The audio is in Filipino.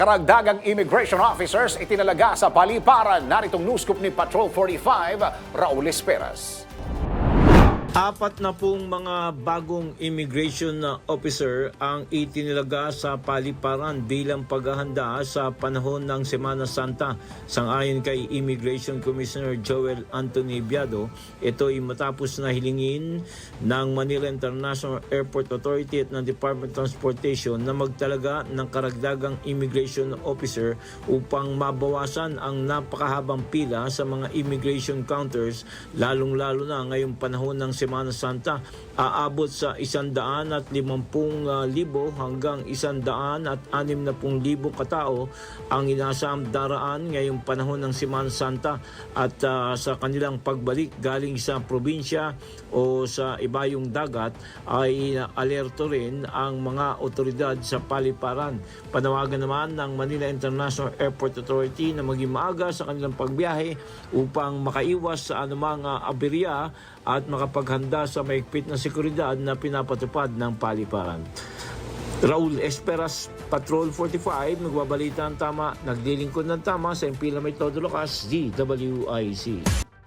Karagdagang immigration officers itinalaga sa paliparan. Naritong news scoop ni Patrol 45, Raul Esperas. Apat na pong mga bagong immigration officer ang itinilaga sa paliparan bilang paghahanda sa panahon ng Semana Santa. Sangayon kay Immigration Commissioner Joel Anthony Biado, ito ay matapos na hilingin ng Manila International Airport Authority at ng Department of Transportation na magtalaga ng karagdagang immigration officer upang mabawasan ang napakahabang pila sa mga immigration counters lalong-lalo na ngayong panahon ng Semana Santa aabot sa isandaan at limampung ah, libo hanggang isandaan at anim na pung libo katao ang inasam daraan ngayong panahon ng Semana Santa at ah, sa kanilang pagbalik galing sa probinsya o sa ibayong dagat ay alerto rin ang mga otoridad sa paliparan. Panawagan naman ng Manila International Airport Authority na maging maaga sa kanilang pagbiyahe upang makaiwas sa anumang ah, aberya at makapaghanda sa maigpit na seguridad na pinapatupad ng paliparan. Raul Esperas, Patrol 45, nagbabalita ang tama, naglilingkod ng tama sa Impila May Todo Lucas, DWIC.